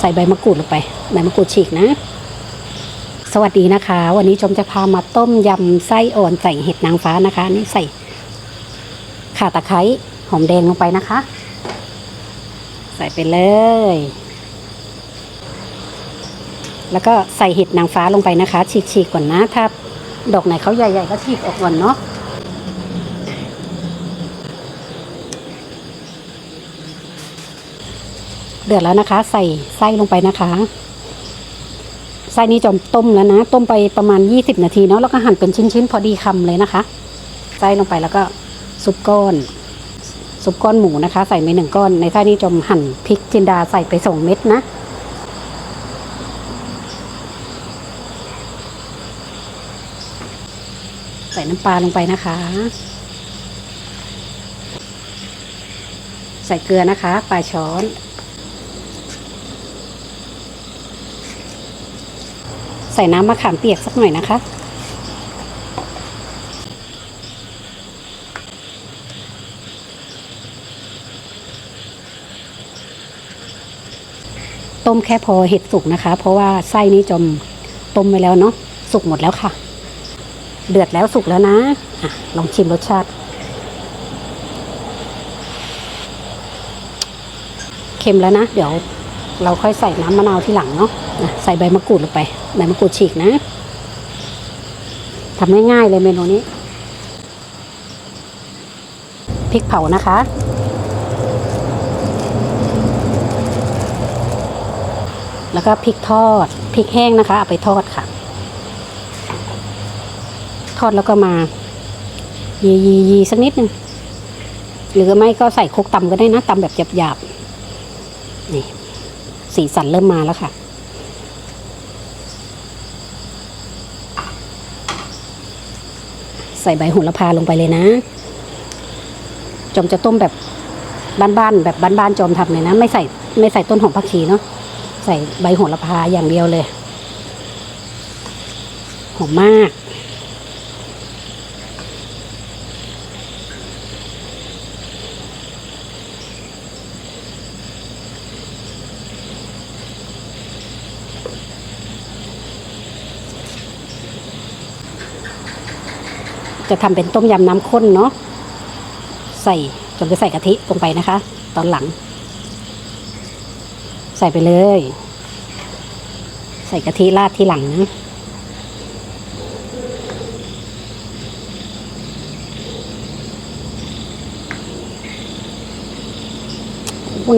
ใส่ใบมะกรูดลงไปใบมะกรูดฉีกนะ สวัสดีนะคะ วันนี้ชมจะพามาต้มยำไส้อ่อนใส่เห็ดนางฟ้านะคะ นี่ใส่ข่าตะไคร้หอมแดงลงไปนะคะ ใส่ไปเลย แล้วก็ใส่เห็ดนางฟ้าลงไปนะคะ ฉีกๆก่อนนะ ถ้าดอกไหนเขาใหญ่ ๆ ก็ฉีกออกก่อนเนาะ เดือดแล้วนะคะ ใส่ไส้ลงไปนะคะไส้นี้จอมต้มแล้วนะ ต้มไปประมาณ 20 นาทีเนาะแล้วก็หั่นเป็นชิ้นๆ พอดีคำเลยนะคะไส้ลงไปแล้วก็ซุปก้อนซุปก้อนหมูนะคะ ใส่ไปหนึ่งก้อน ในไส้นี้จอมหั่นพริกจินดาใส่ไปสองเม็ดนะใส่น้ำปลาลงไปนะคะ ใส่เกลือนะคะปลายช้อน ใส่น้ำมะขามเปียกสักหน่อยนะคะ ต้มแค่พอเห็ดสุกนะคะ เพราะว่าไส้นี้จมต้มไปแล้วเนาะสุกหมดแล้วค่ะ เดือดแล้วสุกแล้วนะอะลองชิมรสชาติเค็มแล้วนะ เดี๋ยวเราค่อยใส่น้ำมะนาวที่หลังเนาะะใส่ใบมะกรูดลงไป ใบมะกรูดฉีกนะทำง่ายๆเลยเมนูนี้พริกเผานะคะ แล้วก็พริกทอดพริกแห้งนะคะ เอาไปทอดค่ะ ทอดแล้วก็มายียียีสักนิดนึงหรือไม่ก็ใส่โคกตำก็ได้นะตำแบบหยาบๆนี่สีสันเริ่มมาแล้วค่ะ ส่ใบโหระพาลงไปเลยนะ จอมจะต้มแบบบ้านๆแบบบ้านๆจอมทำเลยนะ ไม่ใส่ไม่ใส่ต้นหอมผักชีเนาะใส่ใบโหระพาอย่างเดียวเลยหอมมาก จะทำเป็นต้มยำน้ำข้นเนาะใส่จนจะใส่กะทิลงไปนะคะ ตอนหลัง ใส่ไปเลย ใส่กะทิราดที่หลังนะ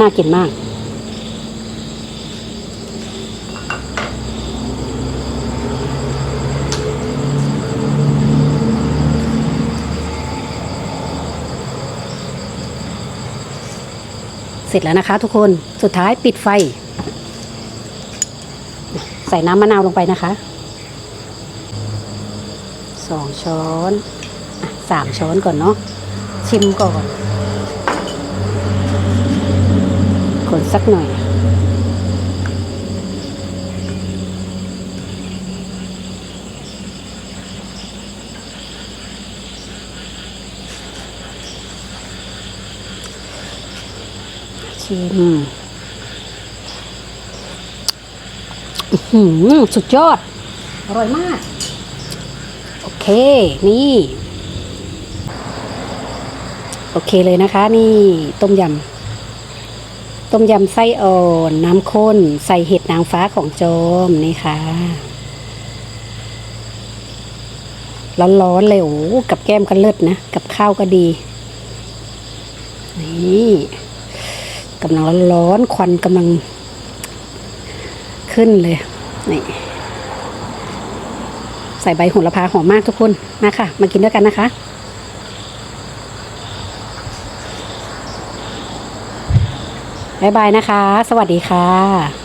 น่ากินมาก เสร็จแล้วนะคะ ทุกคนสุดท้ายปิดไฟ ใส่น้ำมะนาวลงไปนะคะสองช้อนสามช้อนก่อนเนาะชิมก่อนคนสักหน่อย ชิมอื้อหือสุดยอด อร่อยมาก โอเค นี่ โอเคเลยนะคะ นี่ต้มยำ ต้มยำไส้อ่อนน้ำข้น ใส่เห็ดนางฟ้าของโจมนี่ค่ะร้อนๆเลยโอ้โหกับแก้มก็เลิศนะ กับข้าวก็ดี นี่ กำลังร้อนๆควันกำลังขึ้นเลยนี่ใส่ใบโหระพาหอมมากทุกคนมาค่ะ มากินด้วยกันนะคะ บ๊ายบายนะคะ สวัสดีค่ะ